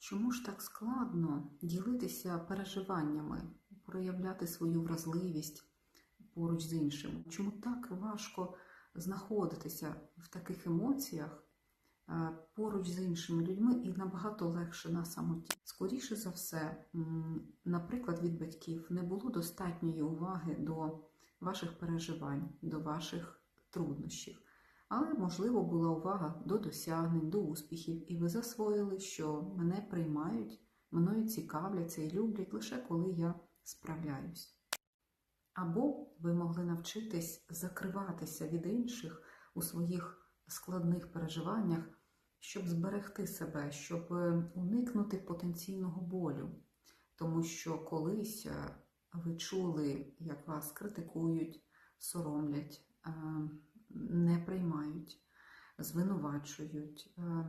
Чому ж так складно ділитися переживаннями, проявляти свою вразливість поруч з іншим? Чому так важко знаходитися в таких емоціях е, поруч з іншими людьми і набагато легше на самоті? Скоріше за все, наприклад, від батьків не було достатньої уваги до ваших переживань, до ваших труднощів. Але, можливо, була увага до досягнень, до успіхів, і ви засвоїли, що мене приймають, мною цікавляться і люблять лише коли я справляюсь. Або ви могли навчитись закриватися від інших у своїх складних переживаннях, щоб зберегти себе, щоб е, уникнути потенційного болю. Тому що колись е, ви чули, як вас критикують, соромлять, е, не приймають, звинувачують, е,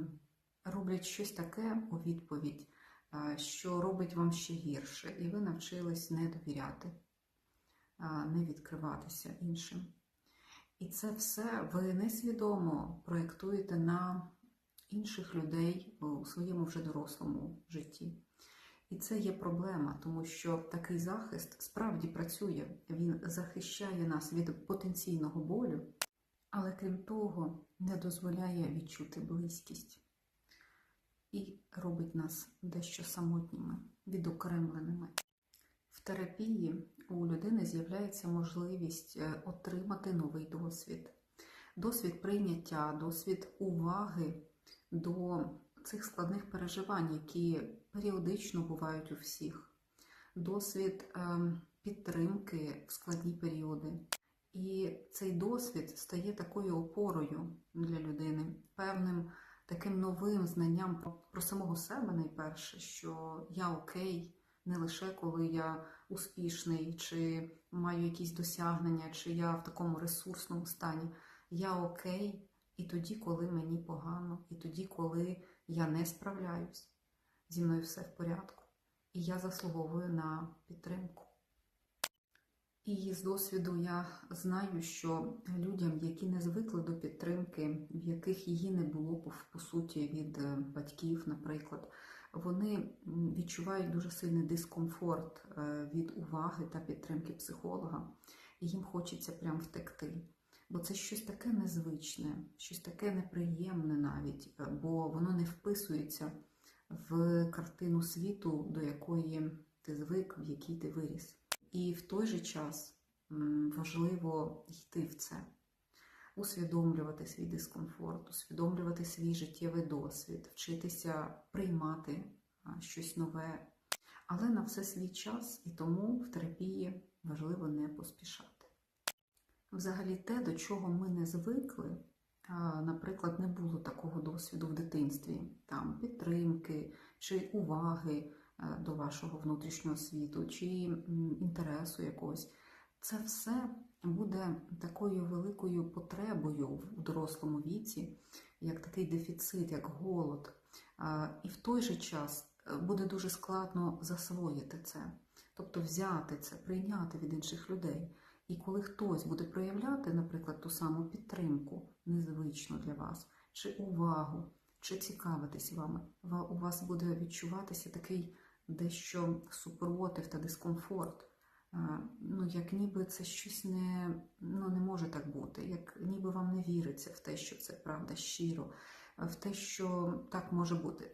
роблять щось таке у відповідь, е, що робить вам ще гірше, і ви навчились не довіряти, е, не відкриватися іншим. І це все ви несвідомо проєктуєте на інших людей у своєму вже дорослому житті. І це є проблема, тому що такий захист справді працює. Він захищає нас від потенційного болю, але крім того, не дозволяє відчути близькість і робить нас дещо самотніми, відокремленими. В терапії у людини з'являється можливість е, отримати новий досвід, досвід прийняття, досвід уваги до цих складних переживань, які періодично бувають у всіх, досвід ем, підтримки в складні періоди. І цей досвід стає такою опорою для людини, певним таким новим знанням про, про самого себе найперше, що я окей, не лише коли я успішний, чи маю якісь досягнення, чи я в такому ресурсному стані. Я окей і тоді, коли мені погано, і тоді, коли я не справляюсь, зі мною все в порядку, і я заслуговую на підтримку. І з досвіду я знаю, що людям, які не звикли до підтримки, в яких її не було по, суті від е, батьків, наприклад, вони відчувають дуже сильний дискомфорт е, від уваги та підтримки психолога, і їм хочеться прям втекти. Бо це щось таке незвичне, щось таке неприємне навіть, е, бо воно не вписується в картину світу, до якої ти звик, в якій ти виріс. І в той же час важливо йти в це, усвідомлювати свій дискомфорт, усвідомлювати свій життєвий досвід, вчитися приймати щось нове. Але на все свій час, і тому в терапії важливо не поспішати. Взагалі, те, до чого ми не звикли, наприклад, не було такого досвіду в дитинстві, там підтримки чи уваги до вашого внутрішнього світу, чи інтересу якогось. Це все буде такою великою потребою в дорослому віці, як такий дефіцит, як голод. І в той же час е, буде дуже складно засвоїти це, тобто взяти це, прийняти від інших людей. І коли хтось буде проявляти, наприклад, ту саму підтримку, незвичну для вас, чи увагу, чи цікавитись вами, у вас буде відчуватися такий дещо супротив та дискомфорт. Ну, як ніби це щось не, ну, не може так бути, як ніби вам не віриться в те, що це правда щиро, в те, що так може бути.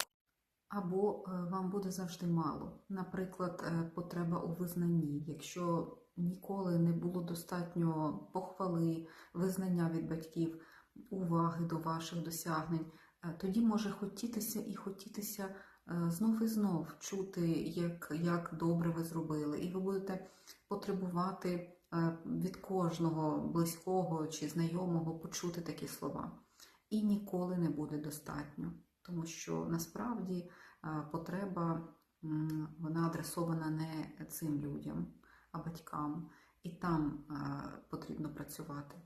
Або е, вам буде завжди мало. Наприклад, е, потреба у визнанні. Якщо ніколи не було достатньо похвали, визнання від батьків, уваги до ваших досягнень, е, тоді може хотітися і хотітися е, знов і знов чути, як, як добре ви зробили, і ви будете потребувати е, від кожного близького чи знайомого почути такі слова. І ніколи не буде достатньо, тому що насправді е, потреба вона адресована не цим людям, а батькам, і там е, потрібно працювати.